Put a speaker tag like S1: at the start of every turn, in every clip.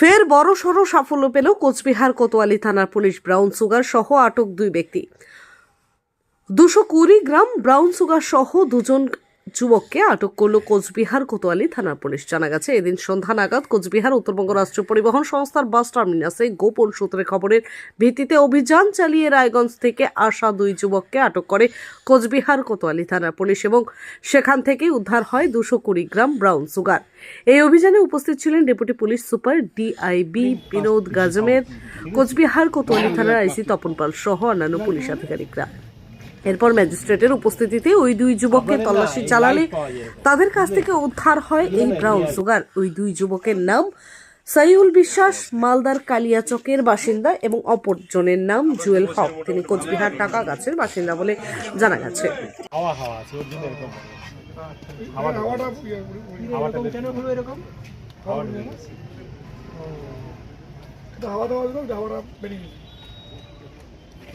S1: ফের বড় সড়ো সাফল্য পেল কোচবিহার কোতোয়ালি থানার পুলিশ ব্রাউন সুগার সহ আটক দুই ব্যক্তি। দুশো কুড়ি গ্রাম ব্রাউন সুগার সহ দুজন যুবককে আটক করল কোচবিহার কোতোয়ালি থানার পুলিশ। জানা গেছে, এদিন সন্ধ্যা নাগাদ কোচবিহার উত্তরবঙ্গ রাষ্ট্রীয় পরিবহন সংস্থার বাস টার্মিনাসে গোপন সূত্রে খবরের ভিত্তিতে অভিযান চালিয়ে রায়গঞ্জ থেকে আসা দুই যুবককে আটক করে কোচবিহার কোতোয়ালি থানার পুলিশ এবং সেখান থেকে উদ্ধার হয় দুশো কুড়ি গ্রাম ব্রাউন সুগার। এই অভিযানে উপস্থিত ছিলেন deputy police super DIB Binod Gajmer, Cooch Behar Kotwali থানার আইসি তপন পাল সহ অন্যান্য পুলিশ আধিকারিকরা। এরপর ম্যাজিস্ট্রেটের উপস্থিতিতে ওই দুই যুবককে তল্লাশি চালালে তাদের কাছ থেকে উদ্ধার হয় এই ব্রাউন সুগার ওই দুই যুবকের নাম সাইউল বিশ্বাস মালদার কালিয়াচকের বাসিন্দা এবং অপরজনের নাম জুয়েল হক। তিনি কোচবিহার টাকা গাছের বাসিন্দা বলে জানা গেছে।
S2: হাওয়া
S3: দেওয়া বেরিয়ে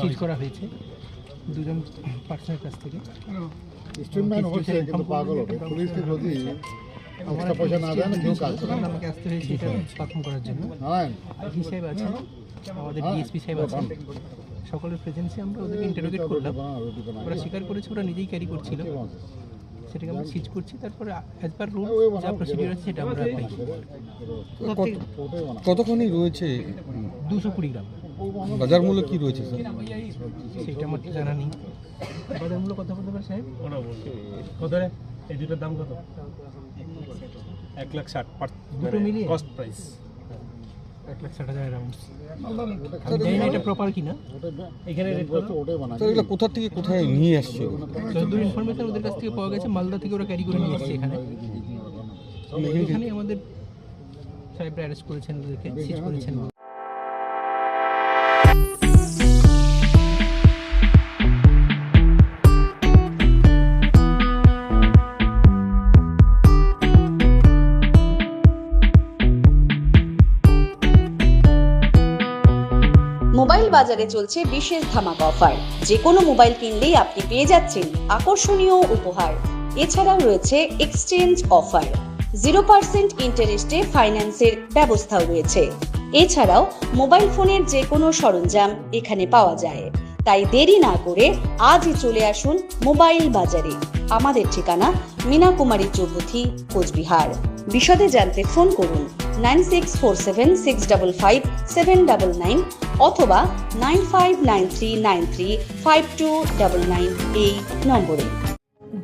S3: সিজ করা হয়েছে। দুজন পার্সনের কাছ থেকে।
S4: স্টুডেন্ট হচ্ছে কিন্তু পাগল হবে। পুলিশকে যদি এক্সট্রা পয়সা না দেয় কেউ কাজ করে
S3: আমাকে আসতে হয়েছে এটা পারফর্ম করার জন্য। আইজি সাহেব আছেন আমাদের ডিএসপি সাহেব আছেন। সকলের প্রেজেন্সে আমরা ওদেরকে ইন্টারোগেট করলাম। ওরা স্বীকার করেছে ওরা নিজেই ক্যারি করছিল। সেটাকে আমরা সিজ করছি। তারপরে অ্যাজ পার রুল যা প্রসিডিউর আছে সেটা আমরা
S4: ওটাই
S5: রয়েছে?
S3: দুশো কুড়ি গ্রাম।
S5: বাজার মূল্য কি রয়েছে স্যার?
S3: সেটা আমার জানা নেই। বাজার মূল্য কত বলতে পারে সাহেব?
S2: কত রে? এই দুটোর দাম কত? এক লাখ ষাট
S3: দুটো মিলিয়ে?
S2: কস্ট প্রাইস
S3: এক লাখ ষাট হাজার অ্যারাউন্ড আমি জানি না এটা প্রপার কিনা।
S2: এখানে রেট কত
S5: স্যার এগুলো কোথা থেকে কোথায় নিয়ে আসছে? ওগুলো?
S3: যতদূর ইনফরমেশন ওদের কাছ থেকে পাওয়া গেছে মালদা থেকে ওরা ক্যারি করে নিয়ে এসেছে এখানে। এখানে আমাদের সাহেবরা অ্যারেস্ট করেছেন ওদেরকে সিজ করেছেন।
S6: মোবাইল বাজারে চলছে বিশেষ ধামাকা অফার। যে কোনো মোবাইল কিনলেই আপনি পেয়ে যাচ্ছেন আকর্ষণীয় উপহার। এছাড়াও রয়েছে এক্সচেঞ্জ অফার। জিরো পার্সেন্ট ইন্টারেস্টে ফাইন্যান্সের ব্যবস্থাও রয়েছে। এছাড়াও মোবাইল ফোনের যে কোনো সরঞ্জাম এখানে পাওয়া যায়। তাই দেরি না করে আজই চলে আসুন মোবাইল বাজারে। আমাদের ঠিকানা মীনা কুমারী চৌধুরী কোচবিহার। বিশদে জানতে ফোন করুন nine six four seven six double five seven double nine অথবা nine five three nine three five two nine এই নম্বরে।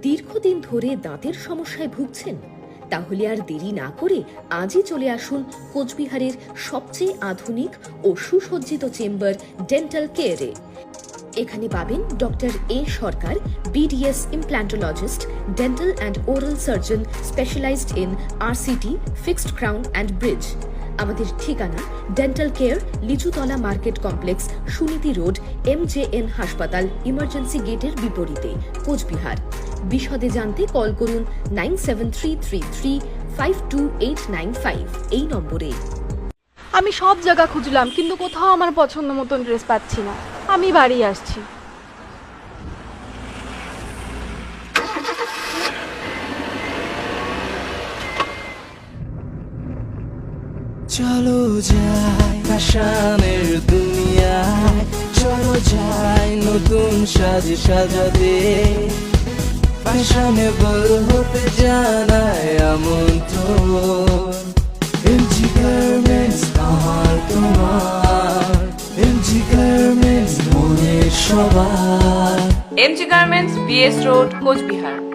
S7: দীর্ঘদিন ধরে দাঁতের সমস্যায় ভুগছেন? তাহলে আর দেরি না করে আজই চলে আসুন কোচবিহারের সবচেয়ে আধুনিক ও সুসজ্জিত চেম্বার ডেন্টাল কেয়ারে। এখানে পাবেন doctor A Sarkar BDS implantologist dental and oral surgeon specialized in RCT fixed crown and bridge আমাদের ঠিকানা dental care Lichutala market complex Suniti road M J N হাসপাতাল ইমার্জেন্সি গেটের বিপরীতে, কোচবিহার। বিশদে জানতে কল করুন nine seven three three three five two eight nine five এই নম্বরে।
S8: আমি সব জায়গা খুঁজলাম, কিন্তু কোথাও আমার পছন্দ মতন ড্রেস পাচ্ছি না। আমি বাড়ি আসছি।
S9: চলো যাই ফ্যাশনের দুনিয়ায়, চলো যাই নতুন সাজে সাজাতে। ফ্যাশনেবল হতে জানায় আমন্ত্রণ। এমজি তোমার। এমজি গার্মেন্টস মনের সবার
S10: MG garments BS road Cooch Behar.